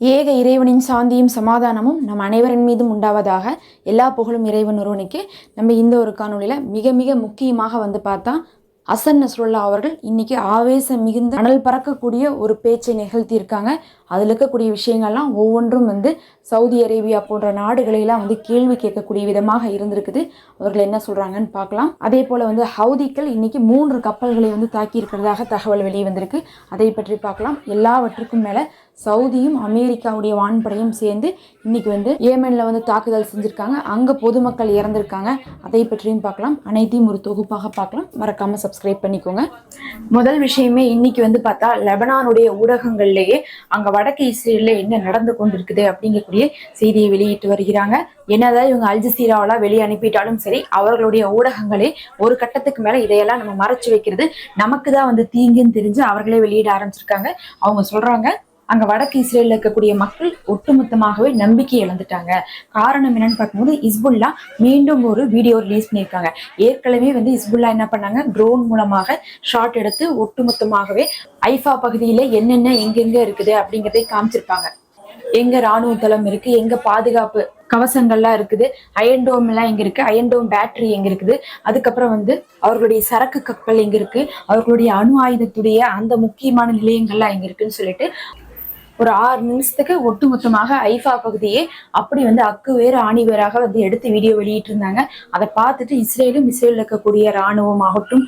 ஏக இறைவனின் சாந்தியும் சமாதானமும் நம் அனைவரின் மீதும் உண்டாவதாக எல்லா புகழும் இறைவன் ஒருவனுக்கு நம்ம இந்த ஒரு காணொளியில் மிக மிக முக்கியமாக வந்து பார்த்தா அசன் நஸ்ருல்லா அவர்கள் இன்றைக்கி ஆவேசம் மிகுந்த அனல் பறக்கக்கூடிய ஒரு பேச்சை நிகழ்த்தியிருக்காங்க. அதில் இருக்கக்கூடிய விஷயங்கள்லாம் ஒவ்வொன்றும் வந்து சவுதி அரேபியா போன்ற நாடுகளெல்லாம் வந்து கேள்வி கேட்கக்கூடிய விதமாக இருந்திருக்குது. அவர்கள் என்ன சொல்கிறாங்கன்னு பார்க்கலாம். அதே போல் வந்து ஹவுதிக்கள் இன்றைக்கி மூன்று கப்பல்களை வந்து தாக்கி இருக்கிறதாக தகவல் வெளியே வந்திருக்கு அதை பற்றி பார்க்கலாம். எல்லாவற்றுக்கும் மேலே சவுதியும் அமெரிக்காவுடைய வான்படையும் சேர்ந்து இன்னைக்கு வந்து ஏமனில் வந்து தாக்குதல் செஞ்சுருக்காங்க. அங்கே பொதுமக்கள் இறந்துருக்காங்க. அதை பற்றியும் பார்க்கலாம். அனைத்தையும் ஒரு தொகுப்பாக பார்க்கலாம். மறக்காமல் சப்ஸ்கிரைப் பண்ணிக்கோங்க. முதல் விஷயமே இன்னைக்கு வந்து பார்த்தா லெபனானுடைய ஊடகங்கள்லேயே அங்கே வடக்கு இஸ்ரேலில் என்ன நடந்து கொண்டிருக்குது அப்படிங்கக்கூடிய செய்தியை வெளியிட்டு வருகிறாங்க. என்னதான் இவங்க அல்ஜசீராவெல்லாம் வெளியே அனுப்பிட்டாலும் சரி அவர்களுடைய ஊடகங்களே ஒரு கட்டத்துக்கு மேலே இதையெல்லாம் நம்ம மறைச்சு வைக்கிறது. நமக்கு தான் வந்து தீங்குன்னு தெரிஞ்சு அவர்களே வெளியிட ஆரம்பிச்சிருக்காங்க. அவங்க சொல்கிறாங்க அங்க வடக்கு இஸ்ரேலில் இருக்கக்கூடிய மக்கள் ஒட்டுமொத்தமாகவே நம்பிக்கை இழந்துட்டாங்க. காரணம் என்னன்னு பார்க்கும்போது இஸ்புல்லா மீண்டும் ஒரு வீடியோ ரிலீஸ் பண்ணியிருக்காங்க. ஏற்கனவே வந்து இஸ்புல்லா என்ன பண்ணாங்க? ட்ரோன் மூலமாக ஷாட் எடுத்து ஒட்டுமொத்தமாகவே ஐஃபா பகுதியில என்னென்ன எங்கெங்க இருக்குது அப்படிங்கிறதை காமிச்சிருப்பாங்க. எங்க ராணுவ தளம் இருக்கு எங்க பாதுகாப்பு கவசங்கள்லாம் இருக்குது அயன்டோம் எல்லாம் எங்க இருக்கு அயன்டோம் பேட்டரி எங்க இருக்குது அதுக்கப்புறம் வந்து அவர்களுடைய சரக்கு கப்பல் எங்க இருக்கு அவர்களுடைய அணு ஆயுதத்துடைய அந்த முக்கியமான நிலையங்கள்லாம் எங்க இருக்குன்னு சொல்லிட்டு ஒரு ஆறு நிமிஷத்துக்கு ஒட்டுமொத்தமாக ஐஃபா பகுதியே அப்படி வந்து அக்கு வேறு ஆணி வேறாக வந்து எடுத்து வீடியோ வெளியிட்டு இருந்தாங்க அதை பார்த்துட்டு இஸ்ரேலும் இஸ்ரேலில் இருக்கக்கூடிய இராணுவம் ஆகட்டும்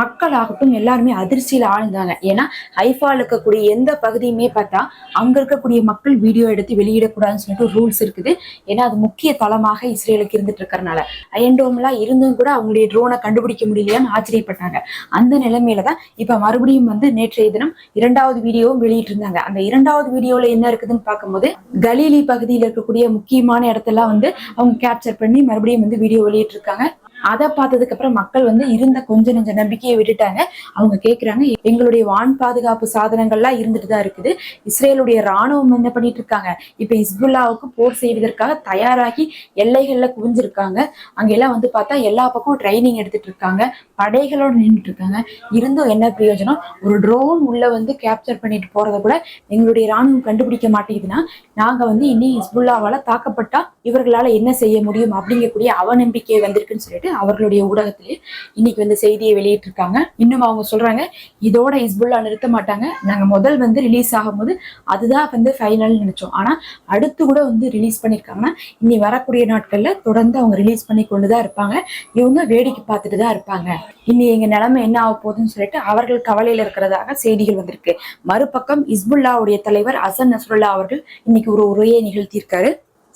மக்கள் ஆகட்டும் எல்லாருமே அதிர்ச்சியில் ஆழ்ந்தாங்க. ஏன்னா ஐஃபாவில் இருக்கக்கூடிய எந்த பகுதியுமே பார்த்தா அங்க இருக்கக்கூடிய மக்கள் வீடியோ எடுத்து வெளியிடக்கூடாதுன்னு சொல்லிட்டு ரூல்ஸ் இருக்குது. ஏன்னா அது முக்கிய தளமாக இஸ்ரேலுக்கு இருந்துட்டு இருக்கிறனால. அயன்டோம்லாம் இருந்தும் கூட அவங்களுடைய ட்ரோனை கண்டுபிடிக்க முடியலையான்னு ஆச்சரியப்பட்டாங்க. அந்த நிலைமையில தான் இப்போ மறுபடியும் வந்து நேற்றைய தினம் இரண்டாவது வீடியோவும் வெளியிட்டிருந்தாங்க. அந்த இரண்டாவது வீடியோல என்ன இருக்குதுன்னு பார்க்கும்போது கலீலி பகுதியில் இருக்கக்கூடிய முக்கியமான இடத்தெல்லாம் வந்து அவங்க கேப்சர் பண்ணி மறுபடியும் வந்து வீடியோ வெளியிட்டு இருக்காங்க அதை பார்த்ததுக்கு அப்புறம் மக்கள் வந்து இருந்த கொஞ்ச நெஞ்ச நம்பிக்கையை விட்டுட்டாங்க. அவங்க கேட்குறாங்க எங்களுடைய வான் பாதுகாப்பு சாதனங்கள்லாம் இருந்துட்டு தான் இருக்குது. இஸ்ரேலுடைய ராணுவம் என்ன பண்ணிட்டு இருக்காங்க? இப்போ இஸ்புல்லாவுக்கு போர் செய்வதற்காக தயாராகி எல்லைகள்ல குவிஞ்சிருக்காங்க. அங்கெல்லாம் வந்து பார்த்தா எல்லா பக்கம் ட்ரைனிங் எடுத்துட்டு இருக்காங்க. படைகளோடு நின்றுட்டு இருக்காங்க. இருந்தும் என்ன பிரயோஜனம்? ஒரு ட்ரோன் உள்ள வந்து கேப்சர் பண்ணிட்டு போறத கூட எங்களுடைய ராணுவம் கண்டுபிடிக்க மாட்டேங்குதுன்னா நாங்க வந்து இனி இஸ்புல்லாவால தாக்கப்பட்டா இவர்களால என்ன செய்ய முடியும் அப்படிங்கக்கூடிய அவநம்பிக்கை வந்திருக்குன்னு சொல்லிட்டு அவர்களுடைய ஊடகத்திலே இன்னைக்கு வந்து செய்தியை வெளியிட்டிருக்காங்க. இன்னும் அவங்க சொல்றாங்க இதோட இஸ்புல்லா நிறுத்த மாட்டாங்க. நாங்க முதல் வந்து ரிலீஸ் ஆகும்போது அதுதான் வந்து ஃபைனல் நினைச்சோம். ஆனா அடுத்து கூட வந்து ரிலீஸ் பண்ணியிருக்காங்கன்னா இனி வரக்கூடிய நாட்கள்ல தொடர்ந்து அவங்க ரிலீஸ் பண்ணி கொண்டுதான் இருப்பாங்க. இவங்க வேடிக்கை பார்த்துட்டு தான் இருப்பாங்க. இனி எங்க நிலைமை என்ன ஆக போகுதுன்னு சொல்லிட்டு அவர்கள் கவலையில இருக்கிறதாக செய்திகள் வந்திருக்கு. மறுபக்கம் இஸ்புல்லாவுடைய தலைவர் அசன் நசுருல்லா அவர்கள் இன்னைக்கு ஒரு உரையை நிகழ்த்தியிருக்காரு.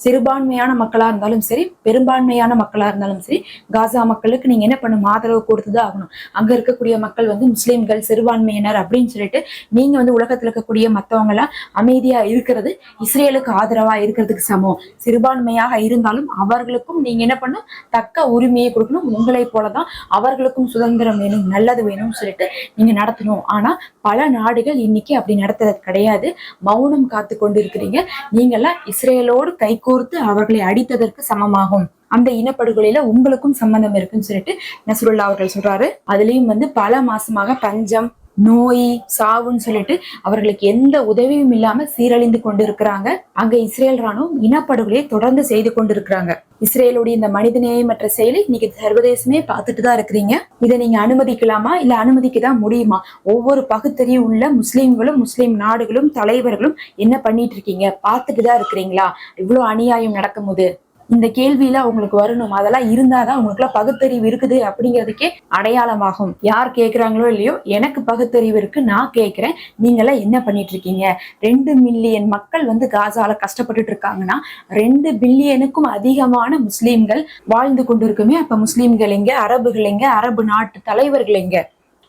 சிறுபான்மையான மக்களா இருந்தாலும் சரி பெரும்பான்மையான மக்களா இருந்தாலும் சரி காசா மக்களுக்கு நீங்க என்ன பண்ணும் ஆதரவு கொடுத்துதான் ஆகணும். அங்க இருக்கக்கூடிய மக்கள் வந்து முஸ்லீம்கள் சிறுபான்மையினர் அப்படின்னு சொல்லிட்டு நீங்க வந்து உலகத்துல இருக்கக்கூடிய மத்தவங்க எல்லாம் அமைதியா இருக்கிறது இஸ்ரேலுக்கு ஆதரவா இருக்கிறதுக்கு சமம். சிறுபான்மையாக இருந்தாலும் அவர்களுக்கும் நீங்க என்ன பண்ணும் தக்க உரிமையை கொடுக்கணும். உங்களை போலதான் அவர்களுக்கும் சுதந்திரம் வேணும் நல்லது வேணும்னு சொல்லிட்டு நீங்க நடத்தணும். ஆனா பல நாடுகள் இன்னைக்கு அப்படி நடத்துறது கிடையாது. மௌனம் காத்து கொண்டு இருக்கிறீங்க நீங்கெல்லாம் இஸ்ரேலோடு கை கோர்த்து அவர்களை அடித்ததற்கு சமமாகும். அந்த இனப்படுகொலையில உங்களுக்கும் சம்பந்தம் இருக்குன்னு சொல்லிட்டு நசருல்லா அவர்கள் சொல்றாரு. அதுலயும் வந்து பல மாசமாக பஞ்சம் நோய் சாவுன்னு சொல்லிட்டு அவர்களுக்கு எந்த உதவியும் இல்லாம சீரழிந்து கொண்டு இருக்கிறாங்க அங்க இஸ்ரேல் ராணுவம் இனப்படுகொலையை தொடர்ந்து செய்து கொண்டு இருக்கிறாங்க இஸ்ரேலுடைய இந்த மனிதநேயமற்ற செயலை இன்னைக்கு சர்வதேசமே பார்த்துட்டு தான் இருக்கிறீங்க. இதை நீங்க அனுமதிக்கலாமா? இல்ல அனுமதிக்க தான் முடியுமா? ஒவ்வொரு பகுத்தறிவு உள்ள முஸ்லீம்களும் முஸ்லீம் நாடுகளும் தலைவர்களும் என்ன பண்ணிட்டு இருக்கீங்க? பார்த்துட்டு தான் இருக்கிறீங்களா? இவ்வளவு அநியாயம் நடக்கும் போது இந்த கேள்வியில அவங்களுக்கு வரணும். அதெல்லாம் இருந்தாதான் அவங்களுக்குலாம் பகுத்தறிவு இருக்குது அப்படிங்கிறதுக்கே அடையாளமாகும். யார் கேட்குறாங்களோ இல்லையோ எனக்கு பகுத்தறிவு இருக்கு நான் கேட்கிறேன் நீங்களாம் என்ன பண்ணிட்டு இருக்கீங்க ரெண்டு மில்லியன் மக்கள் வந்து காசால கஷ்டப்பட்டுட்டு இருக்காங்கன்னா ரெண்டு பில்லியனுக்கும் அதிகமான முஸ்லீம்கள் வாழ்ந்து கொண்டிருக்குமே. அப்ப முஸ்லீம்கள் எங்க? அரபுகள் எங்க? அரபு நாட்டு தலைவர்கள் எங்க?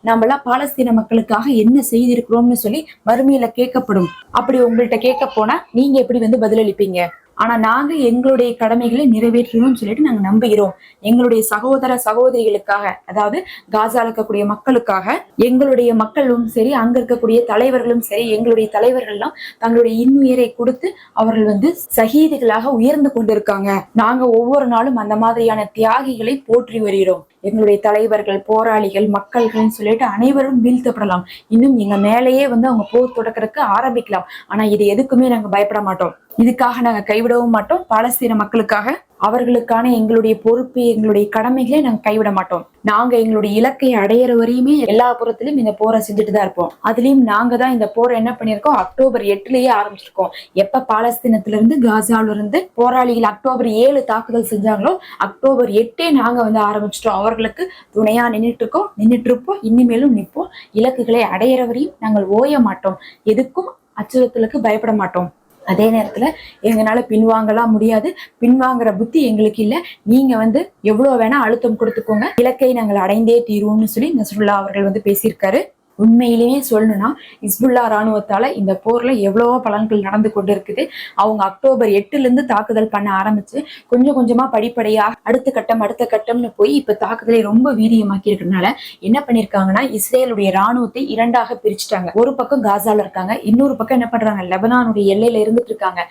நம்மளாம் பாலஸ்தீன மக்களுக்காக என்ன செய்திருக்கிறோம்னு சொல்லி மறுமையில கேட்கப்படும். அப்படி உங்கள்கிட்ட கேட்க போனா நீங்க எப்படி வந்து பதிலளிப்பீங்க? ஆனா நாங்க எங்களுடைய கடமைகளை நிறைவேற்றணும்னு சொல்லிட்டு நாங்க நம்புகிறோம். எங்களுடைய சகோதர சகோதரிகளுக்காக அதாவது காசால இருக்கக்கூடிய மக்களுக்காக எங்களுடைய மக்களும் சரி அங்க இருக்கக்கூடிய தலைவர்களும் சரி எங்களுடைய தலைவர்கள்லாம் தங்களுடைய இன்னுயிரை கொடுத்து அவர்கள் வந்து சகிதிகளாக உயர்ந்து கொண்டிருக்காங்க. நாங்க ஒவ்வொரு நாளும் அந்த மாதிரியான தியாகிகளை போற்றி வருகிறோம். எங்களுடைய தலைவர்கள் போராளிகள் மக்கள்கள்னு சொல்லிட்டு அனைவரும் வீழ்த்தப்படலாம். இன்னும் எங்க மேலேயே வந்து அவங்க போர் தொடக்கிறதுக்கு ஆரம்பிக்கலாம். ஆனா இது எதுக்குமே நாங்க பயப்பட மாட்டோம். இதுக்காக நாங்க கைவிடவும் மாட்டோம். பாலஸ்தீன மக்களுக்காக அவர்களுக்கான எங்களுடைய பொறுப்பு எங்களுடைய கடமைகளை நாங்க கைவிட மாட்டோம். நாங்க எங்களுடைய இலக்கை அடையிற வரையுமே எல்லா புறத்திலும் இந்த போரை செஞ்சுட்டு தான் இருப்போம். அதுலயும் நாங்க தான் இந்த போரை என்ன பண்ணியிருக்கோம்? அக்டோபர் எட்டுலயே ஆரம்பிச்சிருக்கோம். எப்ப பாலஸ்தீனத்துல இருந்து காசால இருந்து போராளிகள் அக்டோபர் ஏழு தாக்குதல் செஞ்சாங்களோ அக்டோபர் எட்டே நாங்க வந்து ஆரம்பிச்சிட்டோம். அவர்களுக்கு துணையா நின்றுட்டு இருக்கோம் நின்றுட்டு இருப்போம் இனிமேலும் நிற்போம். இலக்குகளை அடையிற வரையும் நாங்கள் ஓய மாட்டோம். எதுக்கும் அச்சுறுத்தலுக்கு பயப்பட மாட்டோம். அதே நேரத்தில் எங்களால் பின்வாங்கலாம் முடியாது. பின்வாங்குற புத்தி எங்களுக்கு இல்லை. நீங்கள் வந்து எவ்வளோ வேணால் அழுத்தம் கொடுத்துக்கோங்க. இலக்கை நாங்கள் அடைந்தே தீருவோம்னு சொல்லி நசருல்லா அவர்கள் வந்து பேசியிருக்காரு. உண்மையிலேயே சொல்லணும்னா இஸ்புல்லா ராணுவத்தால இந்த போர்ல எவ்வளவோ பலன்கள் நடந்து கொண்டு இருக்குது அவங்க அக்டோபர் எட்டுல இருந்து தாக்குதல் பண்ண ஆரம்பிச்சு கொஞ்சம் கொஞ்சமா படிப்படியா அடுத்த கட்டம் அடுத்த கட்டம்னு போய் இப்ப தாக்குதலை ரொம்ப வீரியமாக்கி இருக்கிறதுனால என்ன பண்ணிருக்காங்கன்னா இஸ்ரேலுடைய ராணுவத்தை இரண்டாக பிரிச்சுட்டாங்க. ஒரு பக்கம் காசால இருக்காங்க இன்னொரு பக்கம் என்ன பண்றாங்க லெபனானுடைய எல்லையில இருந்துட்டு இருக்காங்க.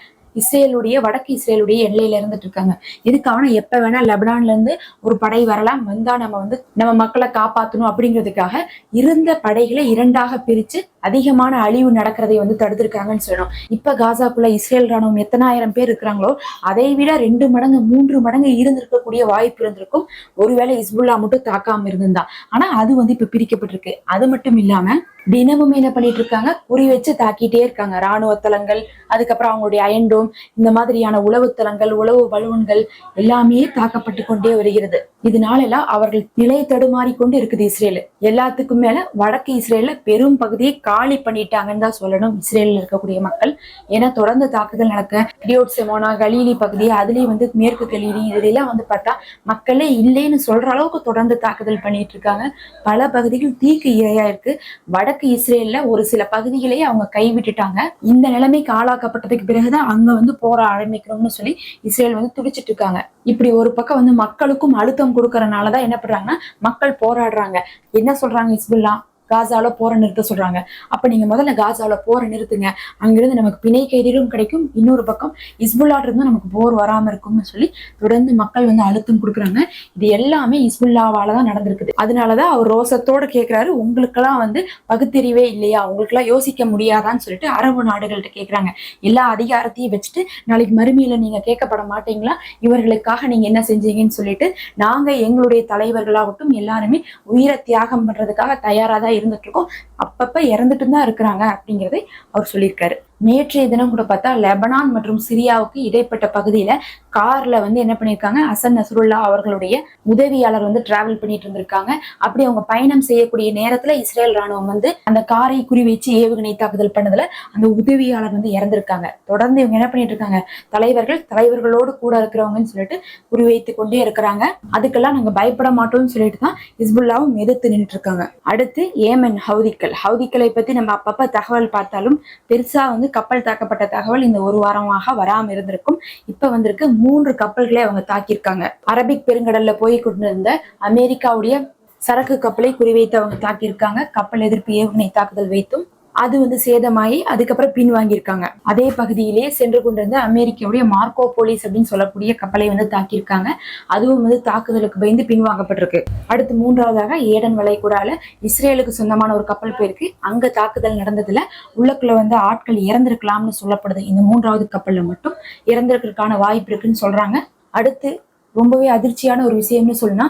இஸ்ரேலுடைய வடக்கு இஸ்ரேலுடைய எல்லையில இருந்துட்டு இருக்காங்க. இதுக்கான எப்ப வேணா லெபனான்ல இருந்து ஒரு படை வரலாம் வந்தா நம்ம வந்து நம்ம மக்களை காப்பாத்தணும் அப்படிங்கிறதுக்காக இருந்த படைகளை இரண்டாக பிரிச்சு அதிகமான அழிவு நடக்கிறதை வந்து தடுத்திருக்காங்கன்னு சொல்லணும். இப்ப காசாக்குள்ள இஸ்ரேல் ராணுவம் எத்தனாயிரம் பேர் இருக்கிறாங்களோ அதை விட ரெண்டு மடங்கு மூன்று மடங்கு இருந்திருக்கக்கூடிய வாய்ப்பு இருந்திருக்கும். ஒருவேளை இஸ்புல்லா மட்டும் தாக்காம இருந்திருந்தா. ஆனா அது வந்து இப்ப பிரிக்கப்பட்டிருக்கு. அது மட்டும் இல்லாம தினமும் என்ன பண்ணிட்டு இருக்காங்க? குறி வச்சு தாக்கிட்டே இருக்காங்க. ராணுவ தளங்கள் அதுக்கப்புறம் அவங்களுடைய அயன்டோம் மற்றும் இந்த மாதிரியான உளவு தளங்கள் உளவு வலுவன்கள் எல்லாமே தாக்கப்பட்டு கொண்டே வருகிறது. இதனாலெல்லாம் அவர்கள் நிலை தடுமாறி கொண்டு இருக்குது இஸ்ரேல். எல்லாத்துக்கும் மேல வடக்கு இஸ்ரேல்ல பெரும் பகுதியை காலி பண்ணிட்டாங்கன்னு தான் சொல்லணும் இஸ்ரேலில் இருக்கக்கூடிய மக்கள். ஏன்னா தொடர்ந்து தாக்குதல் நடக்க கிரியோட் செமோனா கலீலி பகுதி அதுலயும் வந்து மேற்கு கலீலி இதெல்லாம் வந்து பார்த்தா மக்களே இல்லைன்னு சொல்ற அளவுக்கு தொடர்ந்து தாக்குதல் பண்ணிட்டு இருக்காங்க பல பகுதிகள் தீக்கு இரையா இருக்கு. வடக்கு இஸ்ரேல்ல ஒரு சில பகுதிகளையே அவங்க கைவிட்டுட்டாங்க. இந்த நிலைமைக்கு ஆளாக்கப்பட்டதுக்கு பிறகுதான் அங்க வந்து போற ஆரம்பிக்கணும்னு சொல்லி இஸ்ரேல் வந்து துடிச்சிட்டு இருக்காங்க. இப்படி ஒரு பக்கம் வந்து மக்களுக்கும் அழுத்தம் கொடுக்கறனாலதான் என்ன பண்றாங்கன்னா மக்கள் போராடுறாங்க. என்ன சொல்றாங்க இஸ்புல்லா காசால போற நிறுத்த சொல்றாங்க. அப்ப நீங்க முதல்ல காசால போற நிறுத்துங்க. அங்கிருந்து நமக்கு பிணை கைதிகளும் கிடைக்கும். இன்னொரு பக்கம் இஸ்புல்லா இருந்தும் நமக்கு போர் வராம இருக்கும்னு சொல்லி தொடர்ந்து மக்கள் வந்து அழுத்தம் கொடுக்குறாங்க. இது எல்லாமே இஸ்புல்லாவால தான் நடந்திருக்குது. அதனாலதான் அவர் ரோசத்தோட கேக்குறாரு. உங்களுக்கெல்லாம் வந்து பகுத்தறிவே இல்லையா? உங்களுக்கெல்லாம் யோசிக்க முடியாதான்னு சொல்லிட்டு அரபு நாடுகள்கிட்ட கேக்குறாங்க. எல்லா அதிகாரத்தையும் வச்சுட்டு நாளைக்கு மறுமையில நீங்க கேட்கப்பட மாட்டீங்களா? இவர்களுக்காக நீங்க என்ன செஞ்சீங்கன்னு சொல்லிட்டு நாங்க எங்களுடைய தலைவர்களாகட்டும் எல்லாருமே உயிரை தியாகம் பண்றதுக்காக தயாராக தான் இருந்துட்டு இருக்கோம் அப்பப்ப இறந்துட்டு தான் இருக்கிறாங்க அப்படிங்கிறதை அவர் சொல்லியிருக்காரு. நேற்றைய தினம் கூட பார்த்தா லெபனான் மற்றும் சிரியாவுக்கு இடைப்பட்ட பகுதியில கார்ல வந்து என்ன பண்ணியிருக்காங்க? அசன் நசருல்லா அவர்களுடைய உதவியாளர் வந்து டிராவல் பண்ணிட்டு இருந்திருக்காங்க. அப்படி அவங்க பயணம் செய்யக்கூடிய நேரத்துல இஸ்ரேல் ராணுவம் வந்து அந்த காரை குறிவைச்சு ஏவுகணை தாக்குதல் பண்ணதுல அந்த உதவியாளர் வந்து இறந்திருக்காங்க. தொடர்ந்து இவங்க என்ன பண்ணிட்டு இருக்காங்க தலைவர்கள் தலைவர்களோடு கூட இருக்கிறவங்கன்னு சொல்லிட்டு குறிவைத்து கொண்டே இருக்கிறாங்க. அதுக்கெல்லாம் நாங்க பயப்பட மாட்டோம்னு சொல்லிட்டு தான் ஹிஸ்புல்லாவும் எதிர்த்து நின்றுட்டு இருக்காங்க அடுத்து ஏமன் ஹவுதிக்கல். ஹவுதிக்கலை பத்தி நம்ம அப்பப்ப தகவல் பார்த்தாலும் பெருசா வந்து கப்பல் தாக்கப்பட்ட தகவல் இந்த ஒரு வாரமாக வராம இருந்திருக்கும். இப்ப வந்திருக்கு மூன்று கப்பல்களை அவங்க தாக்கியிருக்காங்க. அரபிக் பெருங்கடல்ல போய் கொண்டிருந்த அமெரிக்காவுடைய சரக்கு கப்பலை குறிவைத்து அவங்க தாக்கியிருக்காங்க. கப்பல் எதிர்ப்பு ஏவுகணை தாக்குதல் வைத்தும் அது வந்து சேதமாயி அதுக்கப்புறம் பின்வாங்கியிருக்காங்க அதே பகுதியிலேயே சென்று கொண்டிருந்த அமெரிக்காவுடைய மார்க்கோ போலீஸ் அப்படின்னு சொல்லக்கூடிய கப்பலை வந்து தாக்கியிருக்காங்க. அதுவும் வந்து தாக்குதலுக்கு பயந்து பின்வாங்கப்பட்டிருக்கு அடுத்து மூன்றாவதாக ஏடன் வளைகுடால இஸ்ரேலுக்கு சொந்தமான ஒரு கப்பல் போயிருக்கு. அங்க தாக்குதல் நடந்ததுல உள்ளக்குள்ள வந்து ஆட்கள் இறந்திருக்கலாம்னு சொல்லப்படுது. இந்த மூன்றாவது கப்பல்ல மட்டும் இறந்திருக்கிறதுக்கான வாய்ப்பு இருக்குன்னு சொல்றாங்க. அடுத்து ரொம்பவே அதிர்ச்சியான ஒரு விஷயம்னு சொன்னா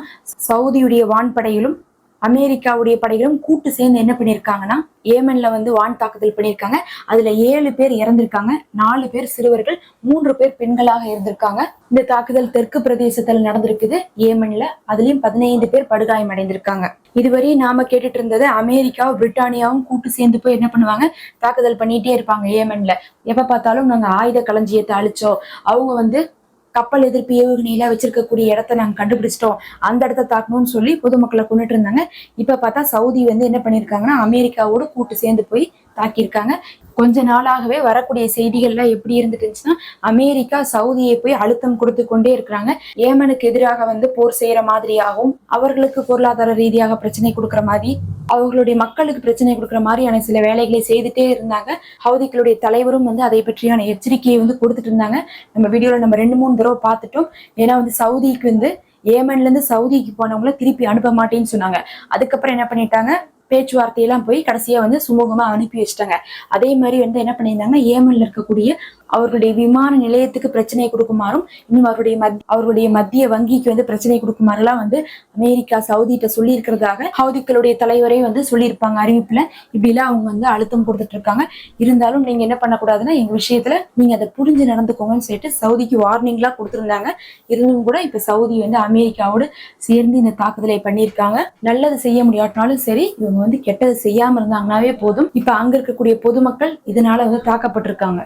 சவுதியுடைய வான்படையிலும் அமெரிக்காவுடைய படைகளும் கூட்டு சேர்ந்து என்ன பண்ணியிருக்காங்கன்னா ஏமன்ல வந்து வான் தாக்குதல் பண்ணியிருக்காங்க. அதுல ஏழு பேர் இறந்திருக்காங்க. நாலு பேர் சிறுவர்கள் மூன்று பேர் பெண்களாக இருந்திருக்காங்க. இந்த தாக்குதல் தெற்கு பிரதேசத்துல நடந்திருக்குது. ஏமன்ல அதுலயும் பதினைந்து பேர் படுகாயம் அடைந்திருக்காங்க. இதுவரை நாம கேட்டுட்டு இருந்தது அமெரிக்காவும் பிரிட்டானியாவும் கூட்டு சேர்ந்து போய் என்ன பண்ணுவாங்க? தாக்குதல் பண்ணிட்டே இருப்பாங்க ஏமன்ல. எப்ப பார்த்தாலும் நாங்க ஆயுத களஞ்சியத்தை அழிச்சோம். அவங்க வந்து கப்பல் எதிர்ப்பு ஏவுகணையில வச்சிருக்கக்கூடிய இடத்த நாங்க கண்டுபிடிச்சிட்டோம். அந்த இடத்த தாக்கணும்னு சொல்லி பொதுமக்களை கொண்டுட்டு இருந்தாங்க. இப்ப பார்த்தா சவுதி வந்து என்ன பண்ணிருக்காங்கன்னா அமெரிக்காவோட கூட்டு சேர்ந்து போய் தாக்கியிருக்காங்க. கொஞ்ச நாளாகவே வரக்கூடிய செய்திகள்லாம் எப்படி இருந்துட்டுச்சுன்னா அமெரிக்கா சவுதியை போய் அழுத்தம் கொடுத்து கொண்டே இருக்கிறாங்க. ஏமனுக்கு எதிராக வந்து போர் செய்யற மாதிரியாகவும் அவர்களுக்கு பொருளாதார ரீதியாக பிரச்சனை கொடுக்குற மாதிரி அவர்களுடைய மக்களுக்கு பிரச்சனை கொடுக்குற மாதிரியான சில வேலைகளை செய்துட்டே இருந்தாங்க. ஹவுதிகளுடைய தலைவரும் வந்து அதை பற்றியான எச்சரிக்கையை வந்து கொடுத்துட்டு இருந்தாங்க. நம்ம வீடியோல நம்ம ரெண்டு மூணு தடவை பார்த்துட்டோம். ஏன்னா வந்து சவுதிக்கு வந்து ஏமன்ல இருந்து சவுதிக்கு போனவங்கள திருப்பி அனுப்ப மாட்டேன்னு சொன்னாங்க. அதுக்கப்புறம் என்ன பண்ணிட்டாங்க? பேச்சுவார்த்தையெல்லாம் போய் கடைசியா வந்து சுமூகமா அனுப்பி வச்சிட்டாங்க. அதே மாதிரி வந்து என்ன பண்ணியிருந்தாங்கன்னா ஏமன்ல இருக்கக்கூடிய அவர்களுடைய விமான நிலையத்துக்கு பிரச்சனை கொடுக்குமாறும் இன்னும் அவருடைய மத் அவர்களுடைய மத்திய வங்கிக்கு வந்து பிரச்சனை கொடுக்குமாறுலாம் வந்து அமெரிக்கா சவுதிட்ட சொல்லி இருக்கிறதாக ஹவுதிக்களுடைய தலைவரே வந்து சொல்லியிருப்பாங்க அறிவிப்புல. இப்படிலாம் அவங்க வந்து அழுத்தம் கொடுத்துட்டு இருக்காங்க இருந்தாலும் நீங்க என்ன பண்ணக்கூடாதுன்னா எங்க விஷயத்துல நீங்க அதை புரிஞ்சு நடந்துக்கோங்கன்னு சொல்லிட்டு சவுதிக்கு வார்னிங்லாம் கொடுத்துருந்தாங்க. இருந்தும் கூட இப்ப சவுதி வந்து அமெரிக்காவோடு சேர்ந்து இந்த தாக்குதலை பண்ணியிருக்காங்க. நல்லது செய்ய முடியாட்டினாலும் சரி இவங்க வந்து கெட்டது செய்யாம இருந்தாங்கன்னாவே போதும். இப்ப அங்க இருக்கக்கூடிய பொதுமக்கள் இதனால வந்து தாக்கப்பட்டிருக்காங்க.